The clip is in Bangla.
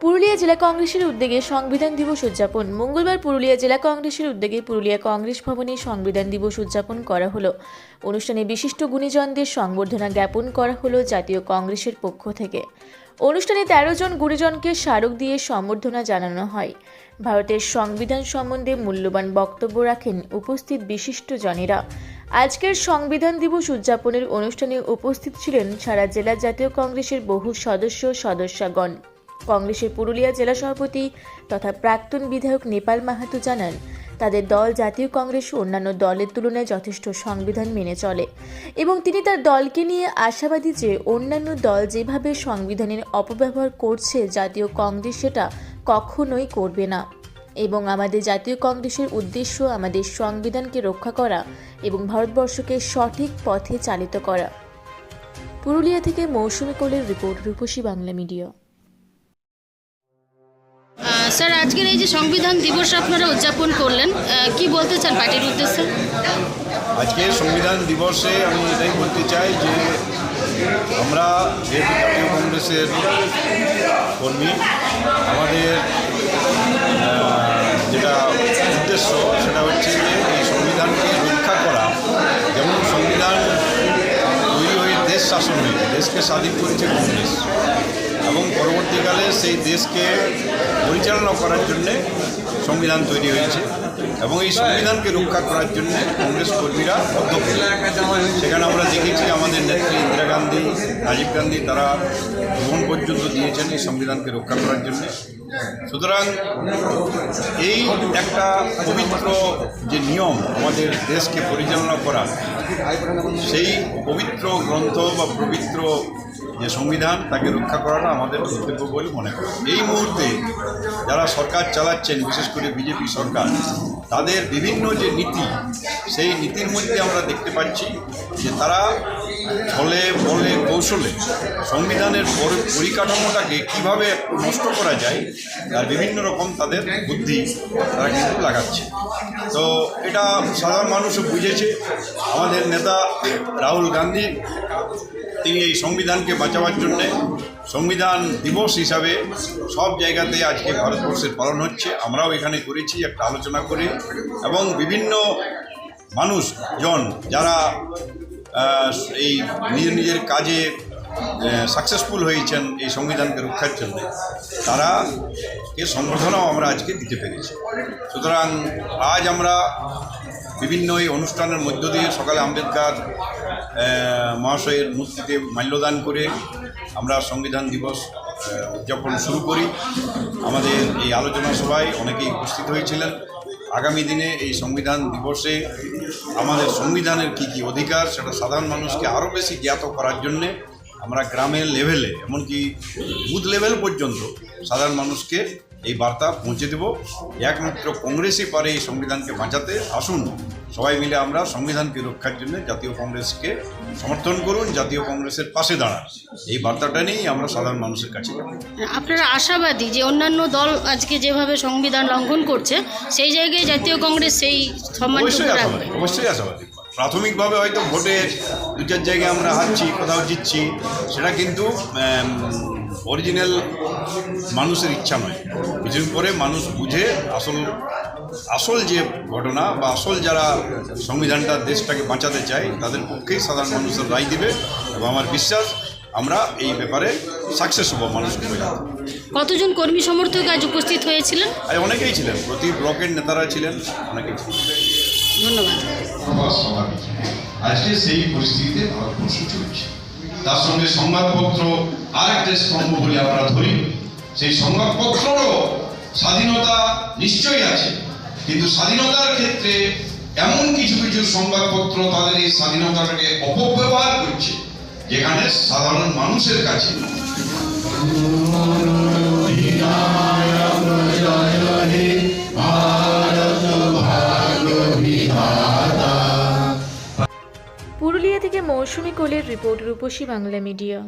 পুরুলিয়া জেলা কংগ্রেসের উদ্যোগে সংবিধান দিবস উদযাপন। মঙ্গলবার পুরুলিয়া জেলা কংগ্রেসের উদ্যোগে পুরুলিয়া কংগ্রেস ভবনে সংবিধান দিবস উদযাপন করা হলো। অনুষ্ঠানে বিশিষ্ট গুণীজনদের সংবর্ধনা জ্ঞাপন করা হলো জাতীয় কংগ্রেসের পক্ষ থেকে। অনুষ্ঠানে তেরো জন গুণীজনকে স্মারক দিয়ে সম্বর্ধনা জানানো হয়। ভারতের সংবিধান সম্বন্ধে মূল্যবান বক্তব্য রাখেন উপস্থিত বিশিষ্ট জনেরা। আজকের সংবিধান দিবস উদযাপনের অনুষ্ঠানে উপস্থিত ছিলেন সারা জেলা জাতীয় কংগ্রেসের বহু সদস্য, সদস্যগণ। কংগ্রেসের পুরুলিয়া জেলা সভাপতি তথা প্রাক্তন বিধায়ক নেপাল মাহাতো জানান, তাদের দল জাতীয় কংগ্রেস অন্যান্য দলের তুলনায় যথেষ্ট সংবিধান মেনে চলে এবং তিনি তার দলকে নিয়ে আশাবাদী যে অন্যান্য দল যেভাবে সংবিধানের অপব্যবহার করছে জাতীয় কংগ্রেস সেটা কখনোই করবে না এবং আমাদের জাতীয় কংগ্রেসের উদ্দেশ্য আমাদের সংবিধানকে রক্ষা করা এবং ভারতবর্ষকে সঠিক পথে চালিত করা। পুরুলিয়া থেকে মৌসুমী কোলের report Rupasi Bangla media. Sir, আজকের এই যে সংবিধান দিবস আপনারা উদযাপন করলেন কি বলতে চান পার্টির উদ্দেশ্যে? আজকে সংবিধান দিবসে আমি এটাই বলতে চাই যে আমরা যেহেতু জাতীয় কংগ্রেসের কর্মী, আমাদের যেটা উদ্দেশ্য সেটা হচ্ছে যে এই সংবিধানকে রক্ষা করা। যেমন সংবিধান তৈরি হয়ে দেশ শাসন হয়েছে, দেশকে স্বাধীন করেছে কংগ্রেস। পরবর্তীকালে সেই দেশকে পরিচালনা করার জন্যে সংবিধান তৈরি হয়েছে এবং এই সংবিধানকে রক্ষা করার জন্য কংগ্রেস কর্মীরা অধ্যক্ষ। সেখানে আমরা দেখেছি আমাদের নেত্রী ইন্দিরা গান্ধী, রাজীব গান্ধী তারা জীবন পর্যন্ত দিয়েছেন এই সংবিধানকে রক্ষা করার জন্য। সুতরাং এই একটা পবিত্র যে নিয়ম আমাদের দেশকে পরিচালনা করা, সেই পবিত্র গ্রন্থ বা পবিত্র যে সংবিধান তাকে রক্ষা করাটা আমাদের কর্তব্য বলে মনে করি। এই মুহূর্তে যারা সরকার চালাচ্ছেন, বিশেষ করে বিজেপি সরকার, তাদের বিভিন্ন যে নীতি, সেই নীতির মধ্যে আমরা দেখতে পাচ্ছি যে তারা ফলে বলে, কৌশলে সংবিধানের পরি- পরিকাঠামোটাকে কীভাবে নষ্ট করা যায়, তার বিভিন্ন রকম তাদের বুদ্ধি তারা কিন্তু লাগাচ্ছে। তো এটা সাধারণ মানুষও বুঝেছে। আমাদের নেতা রাহুল গান্ধী তিনি এই সংবিধানকে বাঁচাবার জন্যে সংবিধান দিবস হিসাবে সব জায়গাতে আজকে ভারতবর্ষের পালন হচ্ছে। আমরাও এখানে করেছি, একটা আলোচনা করে এবং বিভিন্ন মানুষজন যারা এই নিজের নিজের কাজে সাকসেসফুল হয়েছেন এই সংবিধানকে রক্ষার জন্য তারা কে সম্বর্ধনাও আমরা আজকে দিতে পেরেছি। সুতরাং আজ আমরা বিভিন্ন এই অনুষ্ঠানের মধ্য দিয়ে সকালে আম্বেদকর মহাশয়ের মূর্তিতে মাল্যদান করে আমরা সংবিধান দিবস উদযাপন শুরু করি। আমাদের এই আলোচনা সভায় অনেকেই উপস্থিত হয়েছিলেন। আগামী দিনে এই সংবিধান দিবসে আমাদের সংবিধানের কী কী অধিকার সেটা সাধারণ মানুষকে আরও বেশি জ্ঞাত করার জন্যে আমরা গ্রামের লেভেলে, এমনকি বুথ লেভেল পর্যন্ত সাধারণ মানুষকে এই বার্তা পৌঁছে দেব। একমাত্র কংগ্রেসই পারে এই সংবিধানকে বাঁচাতে। আসুন সবাই মিলে আমরা সংবিধানকে রক্ষার জন্য জাতীয় কংগ্রেসকে সমর্থন করুন জাতীয় কংগ্রেসের পাশে দাঁড়ান। এই বার্তাটা নিয়েই আমরা সাধারণ মানুষের কাছে। আপনারা আশাবাদী যে অন্যান্য দল আজকে যেভাবে সংবিধান লঙ্ঘন করছে সেই জায়গায় জাতীয় কংগ্রেস সেই সম্মানটুকু অবশ্যই আশাবাদী অবশ্যই আশাবাদী। প্রাথমিকভাবে হয়তো ভোটে দু চার জায়গায় আমরা হারছি কোথাও জিতছি সেটা কিন্তু অরিজিনাল মানুষের ইচ্ছা নয়। কিছুদিন পরে মানুষ বুঝে আসল আসল যে ঘটনা বা আসল যারা সংবিধানটা দেশটাকে বাঁচাতে চায় তাদের পক্ষেই সাধারণ মানুষের রায় দিবে এবং আমার বিশ্বাস আমরা এই ব্যাপারে সাকসেস হব মানুষকে বোঝাতে কতজন কর্মী সমর্থক আজ উপস্থিত হয়েছিলেন? অনেকেই ছিলেন। প্রতি ব্লকের নেতারা ছিলেন অনেকেই ছিলেন। ধন্যবাদ। হওয়া স্বাভাবিক। আজকে সেই পরিস্থিতিতে ভারতবর্ষ চলছে। তার সঙ্গে সংবাদপত্র আর একটা স্তম্ভ বলে আমরা ধরি, সেই সংবাদপত্ররও স্বাধীনতা নিশ্চয়ই আছে। কিন্তু স্বাধীনতার ক্ষেত্রে এমন কিছু কিছু সংবাদপত্র তাদের এই স্বাধীনতাটাকে অপব্যবহার করছে, যেখানে সাধারণ মানুষের কাছে মৌসুমী কোলের রিপোর্ট রূপসী বাংলা মিডিয়া।